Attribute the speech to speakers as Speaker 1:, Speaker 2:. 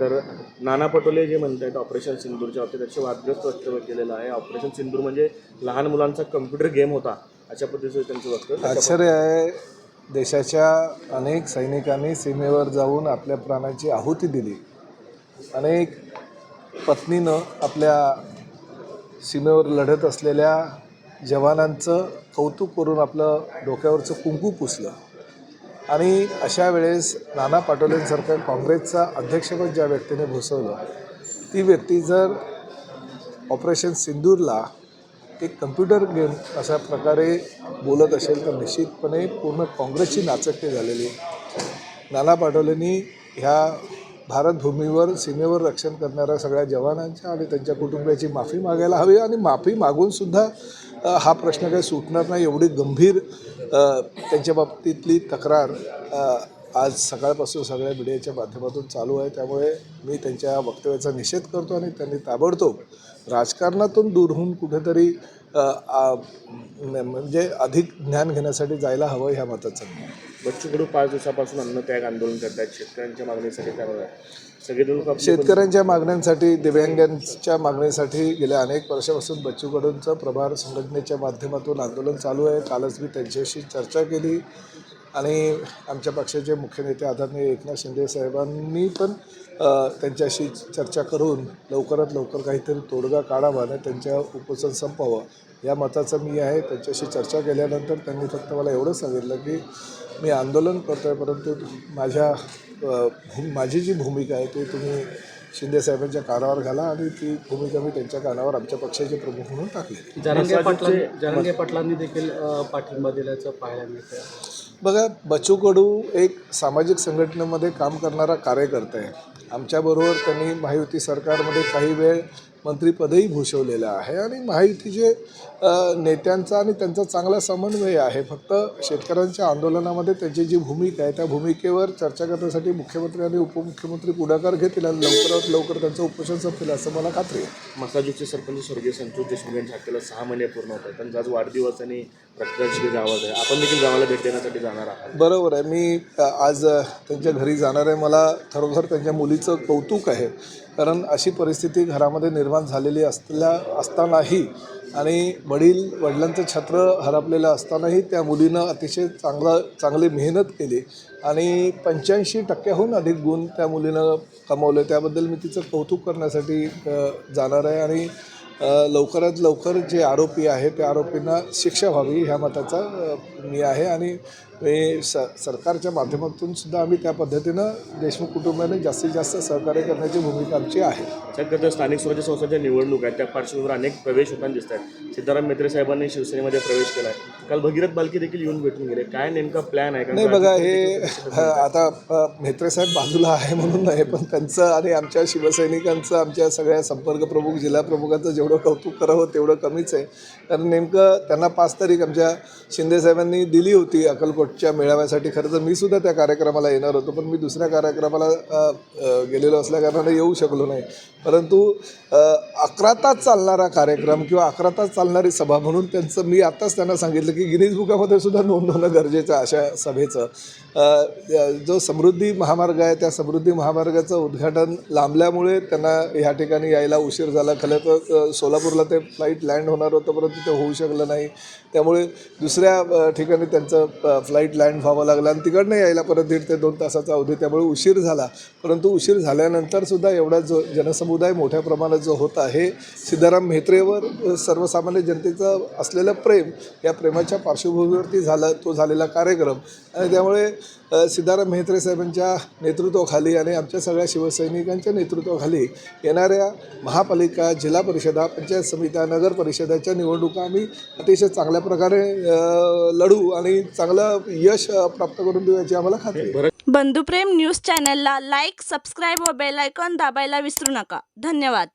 Speaker 1: तर नाना पटोले जे म्हणत आहेत ऑपरेशन सिंदूरच्या बाबतीत त्याचे वादग्रस्त वक्तव्य केलेलं आहे. ऑपरेशन सिंदूर म्हणजे लहान मुलांचा कम्प्युटर गेम होता अशा पद्धतीचं त्यांचं वक्तव्य.
Speaker 2: आश्चर्य आहे देशाच्या अनेक सैनिकांनी सीमेवर जाऊन आपल्या प्राणाची आहुती दिली. अनेक पत्नीनं आपल्या सीमेवर लढत असलेल्या जवानांचं कौतुक करून आपलं डोक्यावरचं कुंकू पुसलं. आणि अशा वेळेस नाना पाटोलेंसारखं काँग्रेसचा अध्यक्षपद ज्या व्यक्तीने भूसवलं ती व्यक्ती जर ऑपरेशन सिंदूरला एक कम्प्युटर गेम अशा प्रकारे बोलत असेल तर निश्चितपणे पूर्ण काँग्रेसची नाचक्की झालेली आहे. नाना पाटोलेंनी ह्या भारतभूमीवर सीमेवर रक्षण करणाऱ्या सगळ्या जवानांच्या आणि त्यांच्या कुटुंबियाची माफी मागायला हवी आणि माफी मागूनसुद्धा हा प्रश्न काही सुटणार नाही. एवढी गंभीर त्यांच्या बाबतीतली तक्रार आज सकाळपासून सगळ्या मीडियाच्या माध्यमातून चालू आहे. त्यामुळे मी त्यांच्या वक्तव्याचा निषेध करतो आणि त्यांनी ताबडतोब राजकारणातून दूर होऊन कुठेतरी म्हणजे अधिक ज्ञान घेण्यासाठी जायला हवं ह्या मताचं.
Speaker 1: बच्चू कडू पाच दिवसापासून अन्नत्याग आंदोलन करतात शेतकऱ्यांच्या मागणीसाठी करत आहेत सगळे
Speaker 2: शेतकऱ्यांच्या मागण्यांसाठी दिव्यांगांच्या मागणीसाठी गेल्या अनेक वर्षापासून बच्चू कडूंचं प्रभार संघटनेच्या माध्यमातून आंदोलन चालू आहे. कालच मी त्यांच्याशी चर्चा केली. आणि आमच्या पक्षाचे मुख्य नेते आदरणीय एकनाथ शिंदे साहेबांनी पण त्यांच्याशी चर्चा करून लवकरात लवकर काहीतरी तोडगा काढावा आणि त्यांच्या उपोषण संपावं या मताचं मी आहे. त्यांच्याशी चर्चा केल्यानंतर त्यांनी फक्त मला एवढं सांगितलं की मी आंदोलन करतो आहे परंतु माझ्या माझी जी भूमिका आहे ती तुम्ही शिंदे साहेबांच्या कानावर घाला आणि ती भूमिका मी त्यांच्या कानावर आमच्या पक्षाचे प्रमुख म्हणून टाकली.
Speaker 3: जरांगे पाटलांनी देखील पाठिंबा दिल्याचं पाहायला मिळतं
Speaker 2: बघा बच्चू कडू एक सामाजिक संघटनेमध्ये काम करणारा कार्यकर्ता आहे. आमच्याबरोबर त्यांनी महायुती सरकारमध्ये काही वेळ मंत्रिपदही भूषवलेलं आहे आणि महायुतीचे नेत्यांचा आणि त्यांचा चांगला समन्वय आहे फक्त शेतकऱ्यांच्या आंदोलनामध्ये त्यांची जी भूमिका आहे त्या भूमिकेवर चर्चा करण्यासाठी मुख्यमंत्री आणि उपमुख्यमंत्री पुढाकार घेतील आणि लवकरात लवकर त्यांचं उपोषण संपेल असं मला खात्री आहे.
Speaker 1: मसाजूचे सरपंच स्वर्गीय संतोष देशमुख यांच्या हत्येला सहा महिने पूर्ण होत आहेत. त्यांचा आज वाढदिवस आणि रक्तदान गावात आहे. आपण देखील गावाला भेट देण्यासाठी जाणार आहात.
Speaker 2: बरोबर आहे. मी आज त्यांच्या घरी जाणार आहे. मला खरोखर त्यांच्या मुलीचं कौतुक आहे. कारण अशी परिस्थिती घरामध्ये निर्माण झालेली असल्या असतानाही आणि वडील वडिलांचं छत्र हरपलेलं असतानाही त्या मुलीनं अतिशय चांगलं चांगली मेहनत केली आणि पंच्याऐंशी टक्क्याहून अधिक गुण त्या मुलीनं कमावले. त्याबद्दल मी तिचं कौतुक करण्यासाठी जाणार आहे आणि लवकरात लवकर जे आरोपी आहे त्या आरोपींना शिक्षा व्हावी ह्या मताचा मी आहे आणि मी स सरकारच्या माध्यमातून सुद्धा आम्ही त्या पद्धतीनं देशमुख कुटुंबाने जास्तीत जास्त सहकार्य करण्याची भूमिका आमची आहे.
Speaker 1: सध्या स्थानिक स्वराज्य संस्थांच्या निवडणूक आहेत त्या पार्श्वभूमीवर अनेक प्रवेश होताना दिसत आहेत. सिद्धाराम मेत्रे साहेबांनी शिवसेनेमध्ये प्रवेश केला आहे काल भगीरथ बालकी देखील येऊन भेटून गेले. काय नेमका प्लॅन आहे?
Speaker 2: नाही बघा हे ह, आता अ, म्हेत्रे साहेब बाजूला आहे म्हणून नाही पण त्यांचं आणि आमच्या शिवसैनिकांचं आमच्या सगळ्या संपर्क प्रमुख जिल्हा प्रमुखांचं जेवढं कौतुक करावं तेवढं कमीच आहे. कारण नेमकं त्यांना पाच तारीख आमच्या शिंदे साहेबांनी दिली होती शेवटच्या मेळाव्यासाठी खरं तर मी सुद्धा त्या कार्यक्रमाला येणार होतो पण मी दुसऱ्या कार्यक्रमाला गेलेलो असल्याकारणाने येऊ शकलो नाही. परंतु अकरा तास चालणारा कार्यक्रम किंवा अकरा तास चालणारी सभा म्हणून त्यांचं मी आत्ताच त्यांना सांगितलं की गिनीज बुकामध्ये सुद्धा नोंद होणं गरजेचं अशा सभेचं. जो समृद्धी महामार्ग आहे त्या समृद्धी महामार्गाचं उद्घाटन लांबल्यामुळे त्यांना ह्या ठिकाणी यायला उशीर झाला. खरं तर सोलापूरला ते फ्लाईट लँड होणार होतं परंतु ते होऊ शकलं नाही. त्यामुळे दुसऱ्या ठिकाणी त्यांचं फ्लाईट लँड व्हावं लागलं आणि तिकडनं यायला परत दीड ते दोन तासाचा अवधी त्यामुळे उशीर झाला. परंतु उशीर झाल्यानंतरसुद्धा एवढा जो जनसमुदाय मोठ्या प्रमाणात जो होता हे सिद्धाराम म्हेत्रेवर सर्वसामान्य जनतेचं असलेलं प्रेम या प्रेमाच्या पार्श्वभूमीवरती झाला तो झालेला कार्यक्रम. आणि त्यामुळे सिद्धाराम म्हेत्रे साहेबांच्या नेतृत्वाखाली आणि आमच्या सगळ्या शिवसैनिकांच्या नेतृत्वाखाली येणाऱ्या महापालिका जिल्हा परिषदा पंचायत समित्या नगर परिषदाच्या निवडणुका आम्ही अतिशय चांगल्या प्रकारे लढू आणि चांगलं यश प्राप्त करून देऊ याची आम्हाला खात्री
Speaker 4: बंधुप्रेम न्यूज चॅनलला लाईक सबस्क्राईब व बेल आयकॉन दाबायला विसरू नका. धन्यवाद.